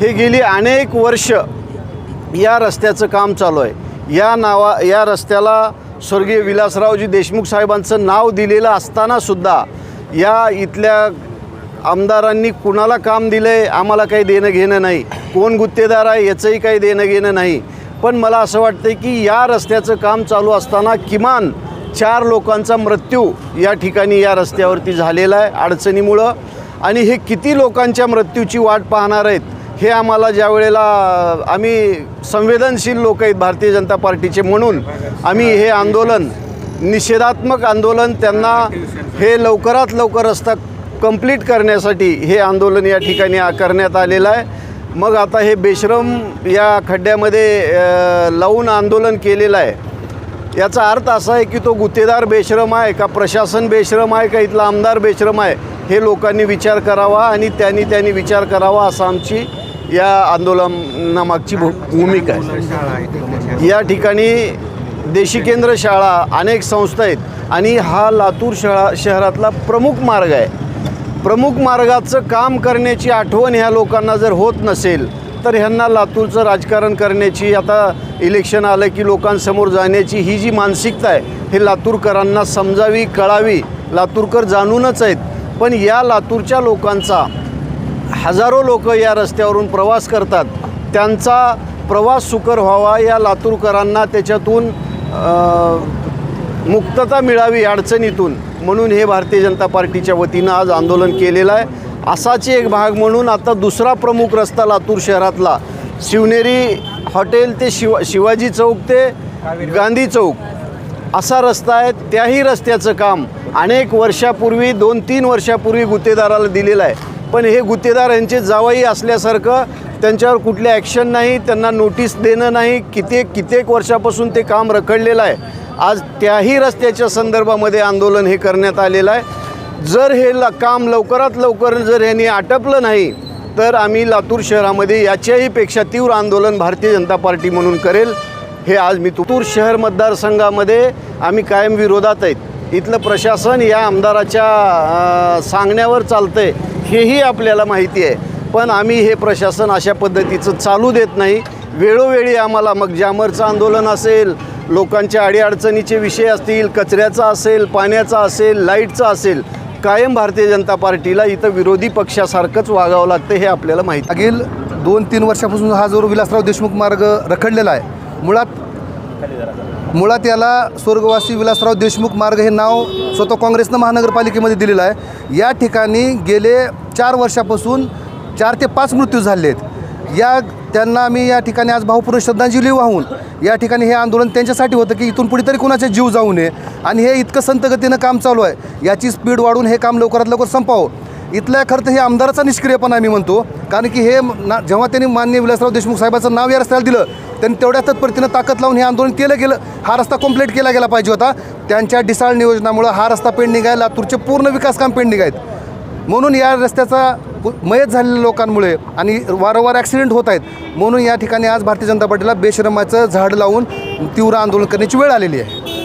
हे गेली अनेक वर्ष या रस्त्याचं काम चालू आहे. या नावा या रस्त्याला स्वर्गीय विलासरावजी देशमुख साहेबांचं नाव दिलेलं असतानासुद्धा या इथल्या आमदारांनी कुणाला काम दिलं आहे आम्हाला काही देणं घेणं नाही. कोण गुत्तेदार आहे याचंही काही देणं घेणं नाही. पण मला असं वाटतं की या रस्त्याचं काम चालू असताना किमान चार लोकांचा मृत्यू या ठिकाणी या रस्त्यावरती झालेला आहे अडचणीमुळं. आणि हे किती लोकांच्या मृत्यूची वाट पाहणार आहेत हे आम्हाला ज्या वेळेला आम्ही संवेदनशील लोक आहेत भारतीय जनता पार्टीचे म्हणून आम्ही हे आंदोलन निषेधात्मक आंदोलन त्यांना हे लवकरात लवकर रस्ता कंप्लीट करण्यासाठी हे आंदोलन या ठिकाणी आ- करण्यात आलेलं आहे. मग आता हे बेश्रम या खड्ड्यामध्ये लावून आंदोलन केलेलं आहे. याचा अर्थ असा आहे की तो गुत्तेदार बेश्रम आहे का प्रशासन बेश्रम आहे का इथला आमदार बेश्रम आहे हे लोकांनी विचार करावा आणि त्यांनी त्यांनी विचार करावा असं आमची या आंदोलनामागची भू भूमिका आहे. या ठिकाणी देशी केंद्र शाळा अनेक संस्था आहेत आणि हा लातूर शहरा शहरातला प्रमुख मार्ग आहे. प्रमुख मार्गाचं काम करण्याची आठवण ह्या लोकांना जर होत नसेल तर ह्यांना लातूरचं राजकारण करण्याची आता इलेक्शन आलं की लोकांसमोर जाण्याची ही जी मानसिकता आहे हे लातूरकरांना समजावी कळावी लातूरकर जाणूनच आहेत. पण या लातूरच्या लोकांचा हजारो लोक या रस्त्यावरून प्रवास करतात. त्यांचा प्रवास सुकर व्हावा या लातूरकरांना त्याच्यातून मुक्तता मिळावी अडचणीतून. म्हणून हे भारतीय जनता पार्टीच्या वतीनं आज आंदोलन केलेलं आहे. असाच एक भाग म्हणून आता दुसरा प्रमुख रस्ता लातूर शहरातला शिवनेरी हॉटेल ते शिवा शिवाजी चौक ते गांधी चौक. असा रस्ता आहे त्याही रस्त्याचं काम अनेक वर्षापूर्वी दोन तीन वर्षापूर्वी गुत्तेदाराला दिलेलं आहे. पण हे गुत्तेदार यांचे जावई असल्यासारखं त्यांच्यावर कुठले ॲक्शन नाही त्यांना नोटीस देणं नाही कित्येक कित्येक वर्षापासून ते काम रखडलेलं आहे. आज त्याही रस्त्याच्या संदर्भामध्ये आंदोलन हे करण्यात आलेलं आहे. जर हे ल काम लवकरात लवकर जर यांनी आटपलं नाही तर आम्ही लातूर शहरामध्ये याच्याही पेक्षा तीव्र आंदोलन भारतीय जनता पार्टी म्हणून करेल. हे आज मी तुतूर शहर मतदारसंघामध्ये आम्ही कायम विरोधात आहेत. इथलं प्रशासन या आमदाराच्या सांगण्यावर चालतं आहे हेही आपल्याला माहिती आहे. पण आम्ही हे प्रशासन अशा पद्धतीचं चालू देत नाही. वेळोवेळी आम्हाला मग जामरचं आंदोलन असेल लोकांच्या अडीअडचणीचे विषय असतील कचऱ्याचा असेल पाण्याचा असेल लाईटचा असेल कायम भारतीय जनता पार्टीला इथं विरोधी पक्षासारखंच वागावं लागतं हे आपल्याला माहिती मागील दोन तीन वर्षापासून हा जो विलासराव देशमुख मार्ग रखडलेला आहे मुळात मुळात याला स्वर्गवासी विलासराव देशमुख मार्ग हे नाव स्वतः काँग्रेसनं महानगरपालिकेमध्ये दिलेलं आहे. या ठिकाणी गेले चार वर्षापासून चार ते पाच मृत्यू झाले आहेत या त्यांना आम्ही या ठिकाणी आज भावपूर्ण श्रद्धांजली वाहून या ठिकाणी हे आंदोलन त्यांच्यासाठी होतं की इथून पुढे तरी कुणाचे जीव जाऊ नये. आणि हे इतकं संतगतीनं काम चालू आहे. याची स्पीड वाढून हे काम लवकरात लवकर संपावं. इथल्या खरं तर हे आमदाराचा निष्क्रियपणा आम्ही म्हणतो. कारण की हे ना जेव्हा त्यांनी मान्य विलासराव देशमुख साहेबाचं नाव या रस्त्याला दिलं त्यांनी तेवढ्या तत्परतीनं ताकद लावून हे आंदोलन केलं गेलं. हा रस्ता कंप्लीट केला गेला पाहिजे होता. त्यांच्या डिसाळ नियोजनामुळं हा रस्ता पेंडिंग आहे लातूरचे पूर्ण विकास काम पेंडिंग आहेत. म्हणून या रस्त्याचा मयत झालेल्या लोकांमुळे आणि वारंवार ॲक्सिडेंट होत आहेत म्हणून या ठिकाणी आज भारतीय जनता पार्टीला बेशरमाचं झाड लावून तीव्र आंदोलन करण्याची वेळ आलेली आहे.